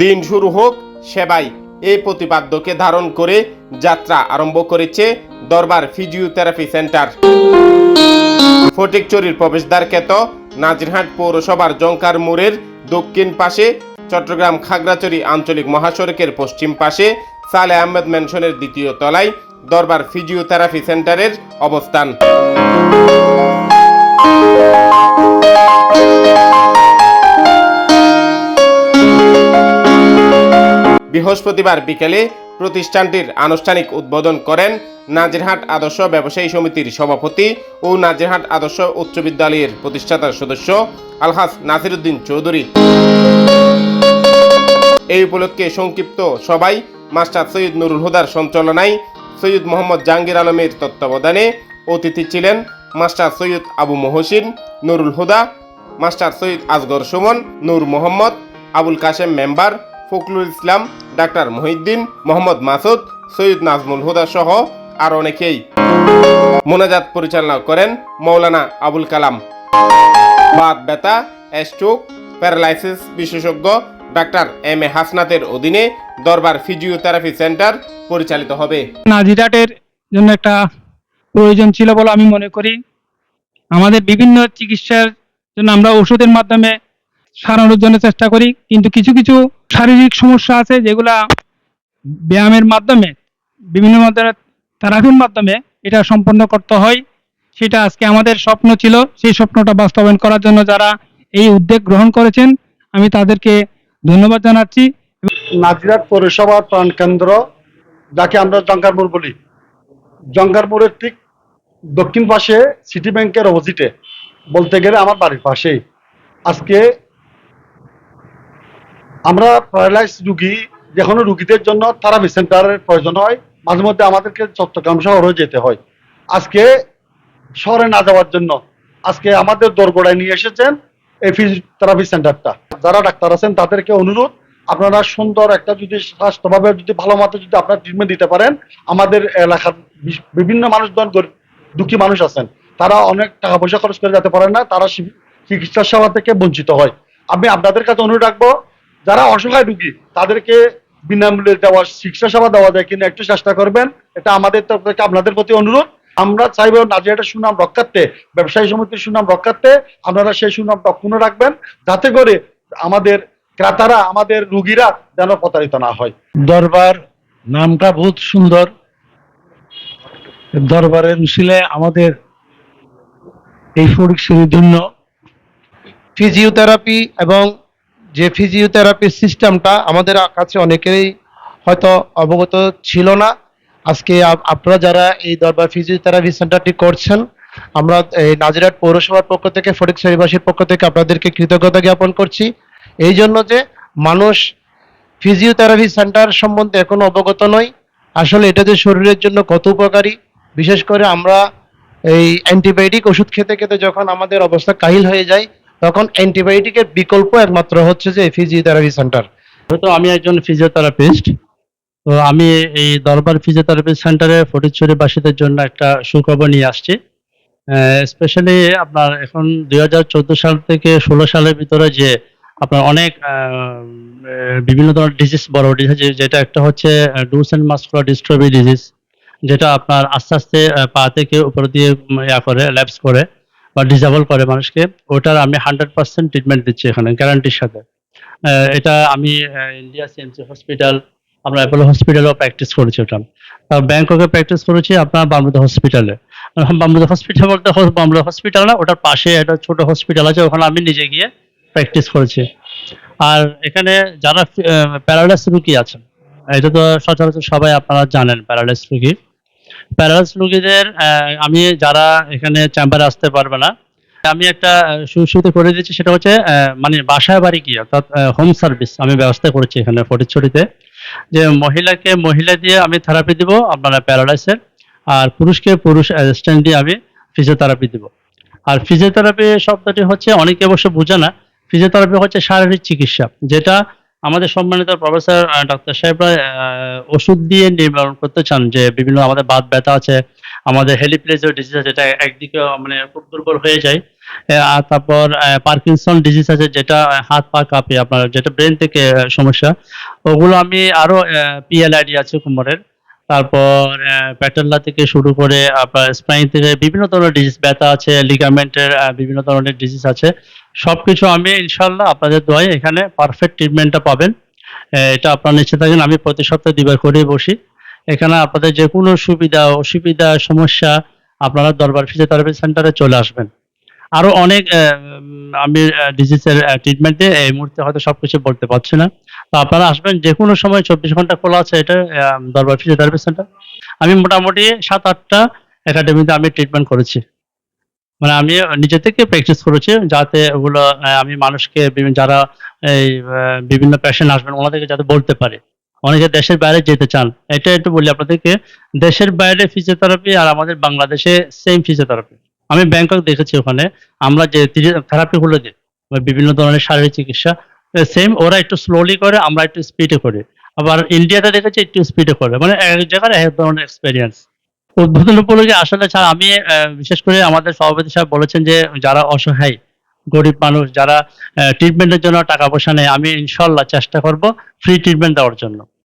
দিন শুরু হোক, সেবাই এই প্রতিপাদ্যকে ধারণ করে যাত্রা আরম্ভ করেছে দরবার ফিজিওথেরাপি সেন্টার। ফটিকচুরির প্রবেশদ্বার খ্যাত নাজিরহাট পৌরসভার জঙ্কার মোড়ের দক্ষিণ পাশে চট্টগ্রাম খাগড়াছড়ি আঞ্চলিক মহাসড়কের পশ্চিম পাশে সালে আহমেদ ম্যানশনের দ্বিতীয় তলায় দরবার ফিজিওথেরাপি সেন্টারের অবস্থান। বৃহস্পতিবার বিকেলে প্রতিষ্ঠানটির আনুষ্ঠানিক উদ্বোধন করেন নাজিরহাট আদর্শ ব্যবসায়ী সমিতির সভাপতি ও নাজিরহাট আদর্শ উচ্চ বিদ্যালয়ের প্রতিষ্ঠাতা সদস্য আলহাস নাসিরুদ্দিন চৌধুরী। এই উপলক্ষে সংক্ষিপ্ত সবাই মাস্টার সৈয়দ নুরুল হুদার সঞ্চালনায় সৈয়দ মোহাম্মদ জাহাঙ্গীর আলমের তত্ত্বাবধানে অতিথি ছিলেন master Syed Abu Mohsin, Nurul Huda, master Syed Asgar Sumon, Nur Mohammad, Abul Kashem member Fakhrul Islam, doctor Mohiuddin, Mohammad Masud, Syed Nazmul Huda সহ আর অনেকেই। মোনাজাত পরিচালনা করেন মৌলানা আবুল কালাম। বাত ব্যথা, স্ট্রোক, প্যারালাইসিস বিশেষজ্ঞ ডাক্তার এম এ হাসনাতের অধীনে দরবার ফিজিওথেরাপি সেন্টার পরিচালিত হবে। নাজিরাটের জন্য একটা প্রয়োজন ছিল বলে আমি মনে করি। আমাদের বিভিন্ন চিকিৎসার জন্য আমরা ওষুধের মাধ্যমে সারানোর জন্য চেষ্টা করি, কিন্তু কিছু কিছু শারীরিক সমস্যা আছে যেগুলা ব্যায়ামের মাধ্যমে, বিভিন্ন মাধ্যমে থেরাপির মাধ্যমে এটা সম্পন্ন করতে হয়। সেটা আজকে আমাদের স্বপ্ন ছিল, সেই স্বপ্নটা বাস্তবায়ন করার জন্য যারা এই উদ্যোগ গ্রহণ করেছেন, আমি তাদেরকে ধন্যবাদ জানাচ্ছি। নাজিরাট পৌরসভার প্রাণকেন্দ্র, যাকে আমরা জঙ্কারপুর বলি। জঙ্গারপুরের ঠিক দক্ষিণ পাশে সিটি ব্যাংকের অপোজিটে বলতে গেলে আমার বাড়ির পাশেই। আজকে আমরা প্যারালাইজ রুগী যে কোনো রুগীদের জন্য থেরাপি সেন্টারের প্রয়োজন হয়। মাঝে মধ্যে আমাদেরকে চট্টগ্রাম শহরে যেতে হয়। আজকে শহরে না যাওয়ার জন্য আজকে আমাদের দোরগোড়ায় নিয়ে এসেছেন এই ফিজিওথেরাপি সেন্টারটা যারা ডাক্তার আছেন, তাদেরকে অনুরোধ, আপনারা সুন্দর একটা যদি স্বাস্থ্যভাবে যদি ভালো মতো যদি আপনারা ট্রিটমেন্ট দিতে পারেন, আমাদের এলাকার বিভিন্ন মানুষজন দুঃখী মানুষ আছেন। তারা অনেক টাকা পয়সা খরচ করে যেতে পারেন না, তারা চিকিৎসা সেবা থেকে বঞ্চিত হয়। আমি আপনাদের কাছে অনুরোধ রাখব যারা অসহায় রুগী, তাদেরকে বিনামূল্যে দেওয়া চিকিৎসা সেবা দেওয়া যায় কিনা একটু চেষ্টা করবেন। এটা আমাদের তরফ থেকে আপনাদের প্রতি অনুরোধ। আমরা চাইব নাজিয়াটের সুনাম রক্ষার্থে, ব্যবসায়ী সমিতির সুনাম রক্ষার্থে আপনারা সেই সুনামটা অক্ষুণ্ণ রাখবেন, যাতে করে আমাদের ক্রেতারা, আমাদের রুগীরা যেন প্রতারিত না হয়। দরবার নামটা বহুত সুন্দর। দরবারের মিছিলে আমাদের এই ফরিকশির জন্য ফিজিওথেরাপি এবং যে ফিজিওথেরাপি সিস্টেমটা আমাদের কাছে অনেকেরই হয়তো অবগত ছিল না। আজকে আপনারা যারা এই দরবার ফিজিওথেরাপি সেন্টারটি করছেন, আমরা এই নাজিরাট পৌরসভার পক্ষ থেকে ফটিকছড়িবাসীর পক্ষ থেকে আপনাদেরকে কৃতজ্ঞতা জ্ঞাপন করছি। এই জন্য যে মানুষ ফিজিওথেরাপি সেন্টার সম্বন্ধে এখনও অবগত নয় আসলে এটা যে শরীরের জন্য কত উপকারী, বিশেষ করে আমরা এই অ্যান্টিবায়োটিক ওষুধ খেতে খেতে যখন আমাদের অবস্থা কাহিল হয়ে যায় তখন অ্যান্টিবায়োটিকের বিকল্প একমাত্র হচ্ছে যে ফিজিওথেরাপি সেন্টার হয়তো আমি একজন ফিজিওথেরাপিস্ট তো আমি এই দরবার ফিজিওথেরাপি সেন্টারে ফটিকছড়িবাসীদের জন্য একটা সুখবর নিয়ে আসছি। স্পেশালি আপনার এখন দুই হাজার চোদ্দ সাল থেকে ষোলো সালের ভিতরে যে আপনার অনেক বিভিন্ন ধরনের ডিজিজ বড় ডিজিজ যেটা একটা হচ্ছে Duchenne and muscular dystrophy disease যেটা আপনার আস্তে আস্তে পা থেকে উপর দিয়ে ইয়া করে ল্যাপস করে। বা ডিসেবল করে মানুষকে, ওটার আমি হান্ড্রেড পার্সেন্ট ট্রিটমেন্ট দিচ্ছি এখানে গ্যারান্টির সাথে। এটা আমি ইন্ডিয়া সিএমসি হসপিটাল আমরা অ্যাপোলো হসপিটালেও প্র্যাকটিস করেছি ওটা। ব্যাংককে প্র্যাকটিস করেছি আপনার বামরুদা হসপিটালে বামরুদা হসপিটাল বলতে বামরুদা হসপিটাল না, ওটার পাশে একটা ছোট হসপিটাল আছে, ওখানে আমি নিজে গিয়ে প্র্যাকটিস করেছি। আর এখানে যারা প্যারালাইস রুগী আছেন, এটা তো সচরাচর সবাই আপনারা জানেন প্যারালাইস রুগী। প্যারালাইস রুগীদের আমি যারা এখানে চেম্বারে আসতে পারবে না, আমি একটা সুবিধা করে দিয়েছি, সেটা হচ্ছে মানে বাসায় বাড়ি গিয়ে, অর্থাৎ হোম সার্ভিস আমি ব্যবস্থা করেছি এখানে ফটিকছড়িতে, যে মহিলাকে, মহিলা দিয়ে আমি থেরাপি দিব, আপনারা প্যারালাইসের আর পুরুষকে পুরুষ অ্যাসিস্ট্যান্ট দিয়ে আমি ফিজিওথেরাপি দিব। আর ফিজিওথেরাপি শব্দটি হচ্ছে, অনেকে অবশ্য বোঝে না ফিজিওথেরাপি হচ্ছে শারীরিক চিকিৎসা, যেটা আমাদের সম্মানিত প্রফেসর ডক্টর সাহেবরা ওষুধ দিয়ে নির্মাণ করতে চান যে বিভিন্ন আমাদের বাদ ব্যথা আছে, আমাদের হেলিপ্লেজ ডিজিজ আছে যেটা একদিকে মানে খুব দুর্বল হয়ে যায়। আর তারপর পার্কিনসন ডিজিজ আছে, যেটা হাত পা কাঁপে, আপনার যেটা ব্রেন থেকে সমস্যা। ওগুলো আমি আরও পিএলআইডি আছে কোমরের। তারপর প্যাটেল্লা থেকে শুরু করে আপনার স্পাইন থেকে বিভিন্ন ধরনের ডিজিজ ব্যথা আছে লিগামেন্টের বিভিন্ন ধরনের ডিজিজ আছে। সব কিছু আমি ইনশাল্লাহ আপনাদের দোয়ায় এখানে পারফেক্ট ট্রিটমেন্টটা পাবেন। এটা আপনার নিশ্চিত থাকেন আমি প্রতি সপ্তাহে দুবার করে বসি। এখানে আপনাদের যে কোনো সুবিধা, অসুবিধা, সমস্যা আপনারা দরবার ফিজিওথেরাপি সেন্টারে চলে আসবেন। আরও অনেক আমি ডিজিজের ট্রিটমেন্টে এই মুহূর্তে হয়তো সবকিছু বলতে পারছি না। তো আপনারা আসবেন যে কোনো সময় চব্বিশ ঘণ্টা খোলা আছে এটা দরবার ফিজিওথেরাপি সেন্টার। আমি মোটামুটি সাত, আটটা একাডেমিতে আমি ট্রিটমেন্ট করেছি। মানে আমি নিজে থেকে প্র্যাকটিস করেছি যাতে ওগুলো আমি মানুষকে বিভিন্ন যারা এই বিভিন্ন পেশেন্ট আসবেন ওনাদেরকে যাতে বলতে পারে। অনেকে দেশের বাইরে যেতে চান। এটা একটু বলি আপনাদেরকে, দেশের বাইরে ফিজিওথেরাপি আর আমাদের বাংলাদেশে সেম ফিজিওথেরাপি আমি ব্যাংকক দেখেছি ওখানে। আমরা যে থেরাপিগুলো দিই বিভিন্ন ধরনের শারীরিক চিকিৎসা সেম ওরা একটু স্লোলি করে, আমরা একটু স্পিডে করি। আবার ইন্ডিয়াতে দেখেছি একটু স্পিডে করে। মানে এক জায়গার এক ধরনের এক্সপিরিয়েন্স উদ্বোধন উপলক্ষে আসলে স্যার, আমি বিশেষ করে আমাদের সভাপতি সাহেব বলেছেন যে, যারা অসহায়, গরিব মানুষ, যারা ট্রিটমেন্টের জন্য টাকা পয়সা নেই আমি ইনশাল্লাহ চেষ্টা করব ফ্রি ট্রিটমেন্ট দেওয়ার জন্য।